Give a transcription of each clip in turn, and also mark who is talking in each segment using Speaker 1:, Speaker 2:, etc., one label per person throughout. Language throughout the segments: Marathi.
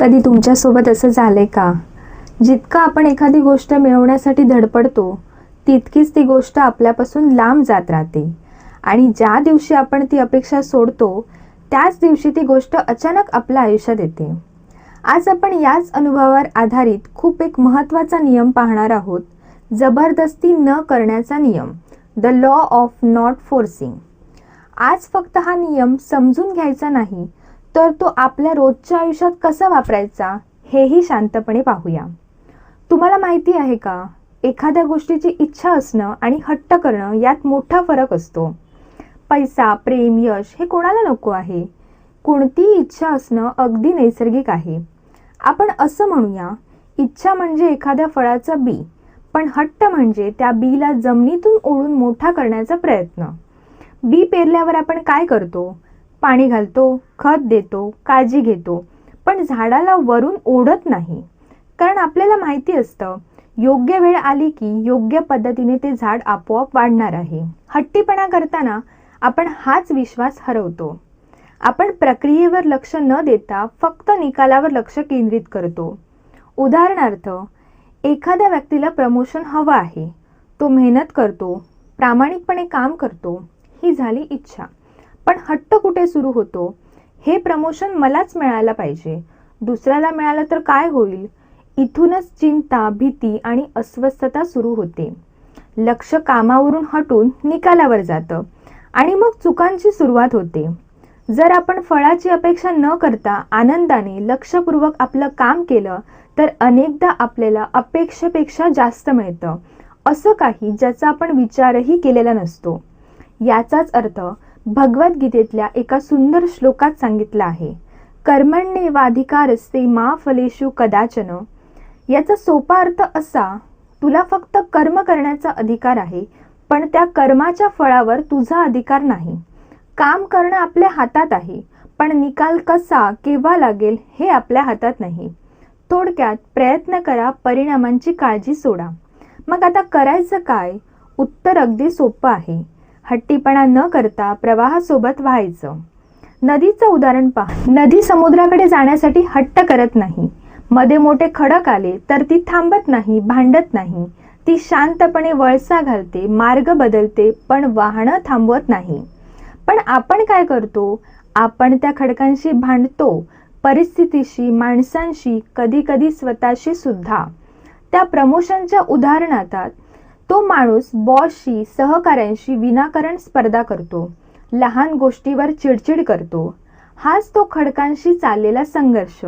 Speaker 1: कधी तुमच्यासोबत असं झालंय का? जितकं आपण एखादी गोष्ट मिळवण्यासाठी धडपडतो तितकीच ती गोष्ट आपल्यापासून लांब जात राहते. आणि ज्या दिवशी आपण ती अपेक्षा सोडतो त्याच दिवशी ती गोष्ट अचानक आपल्या आयुष्यात येते. आज आपण याच अनुभवावर आधारित खूप एक महत्त्वाचा नियम पाहणार आहोत. जबरदस्ती न करण्याचा नियम the law of not forcing आज फक्त हा नियम समजून घ्यायचा नाही तर तो आपल्या रोजच्या आयुष्यात कसा वापरायचा हेही शांतपणे पाहूया. तुम्हाला माहिती आहे का एखाद्या गोष्टीची इच्छा असणं आणि हट्ट करणं यात मोठा फरक असतो. पैसा प्रेम यश हे कोणाला नको आहे? कोणतीही इच्छा असणं अगदी नैसर्गिक आहे. आपण असं म्हणूया इच्छा म्हणजे एखाद्या फळाचं बी पण हट्ट म्हणजे त्या बीला जमिनीतून ओढून मोठा करण्याचा प्रयत्न. बी पेरल्यावर आपण काय करतो? पाणी घालतो खत देतो काळजी घेतो पण झाडाला वरून ओढत नाही. कारण आपल्याला माहिती असतं योग्य वेळ आली की योग्य पद्धतीने ते झाड आपोआप वाढणार आहे. हट्टीपणा करताना आपण हाच विश्वास हरवतो. आपण प्रक्रियेवर लक्ष न देता फक्त निकालावर लक्ष केंद्रित करतो. उदाहरणार्थ एखाद्या व्यक्तीला प्रमोशन हवं आहे. तो मेहनत करतो प्रामाणिकपणे काम करतो ही झाली इच्छा. पण हट्ट कुठे सुरू होतो? हे प्रमोशन मलाच मिळायला पाहिजे. दुसऱ्याला मिळालं तर काय होईल? इथूनच चिंता भीती आणि अस्वस्थता सुरू होते. लक्ष कामावरून हटून निकालावर जातं. आणि मग चुकांची सुरुवात होते. जर आपण फळाची अपेक्षा न करता आनंदाने लक्षपूर्वक आपलं काम केलं तर अनेकदा आपल्याला अपेक्षेपेक्षा जास्त मिळतं. असं काही ज्याचा आपण विचारही केलेला नसतो. याचाच अर्थ भगवद्गीतेतल्या एका सुंदर श्लोकात सांगितलं आहे. कर्मण्येवाधिकारस्ते मा फलेशु कदाचन. याचा सोपा अर्थ असा तुला फक्त कर्म करण्याचा अधिकार आहे पण त्या कर्माच्या फळावर तुझा अधिकार नाही. काम करणं आपल्या हातात आहे पण निकाल कसा केव्हा लागेल हे आपल्या हातात नाही. थोडक्यात प्रयत्न करा परिणामांची काळजी सोडा. मग आता करायचं काय? उत्तर अगदी सोपं आहे. हट्टीपणा न करता प्रवाहासोबत व्हायचं. नदीचं उदाहरण पहा. नदी समुद्राकडे जाण्यासाठी हट्ट करत नाही. मध्ये मोठे खडक आले तर ती थांबत नाही भांडत नाही. ती शांतपणे वळसा घालते मार्ग बदलते पण वाहनं थांबवत नाही. पण आपण काय करतो? आपण त्या खडकांशी भांडतो परिस्थितीशी माणसांशी कधी कधी स्वतःशी सुद्धा. त्या प्रमोशनच्या उदाहरणात तो माणूस बॉसशी सहकाऱ्यांशी विनाकारण स्पर्धा करतो. लहान गोष्टीवर चिडचिड करतो. हाच तो खडकांशी चाललेला संघर्ष.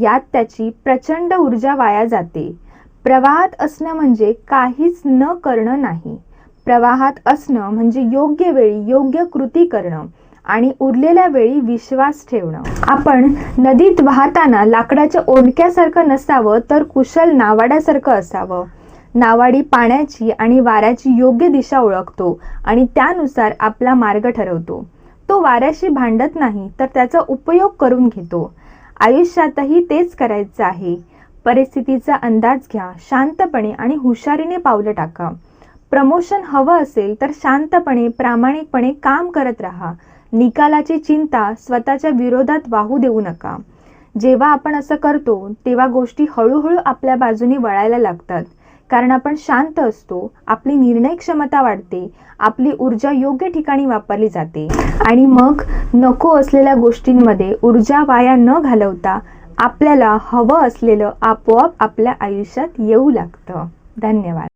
Speaker 1: यात त्याची प्रचंड ऊर्जा वाया जाते. प्रवाहात असणं म्हणजे काहीच न करणं नाही. प्रवाहात असणं म्हणजे योग्य वेळी योग्य कृती करणं आणि उरलेल्या वेळी विश्वास ठेवणं. आपण नदीत वाहताना लाकडाच्या ओंडक्यासारखं नसावं तर कुशल नावाड्यासारखं असावं. नावाडी पाण्याची आणि वाऱ्याची योग्य दिशा ओळखतो आणि त्यानुसार आपला मार्ग ठरवतो. तो वाऱ्याशी भांडत नाही तर त्याचा उपयोग करून घेतो. आयुष्यातही तेच करायचं आहे. परिस्थितीचा अंदाज घ्या शांतपणे आणि हुशारीने पावलं टाका. प्रमोशन हवं असेल तर शांतपणे प्रामाणिकपणे काम करत राहा. निकालाची चिंता स्वतःच्या विरोधात वाहू देऊ नका. जेव्हा आपण असं करतो तेव्हा गोष्टी हळूहळू आपल्या बाजूने वळायला लागतात. कारण आपण शांत असतो आपली निर्णय क्षमता वाढते आपली ऊर्जा योग्य ठिकाणी वापरली जाते. आणि मग नको असलेल्या गोष्टींमध्ये ऊर्जा वाया न घालवता आपल्याला हवं असलेलं आपोआप आपल्या आयुष्यात येऊ लागतं. धन्यवाद.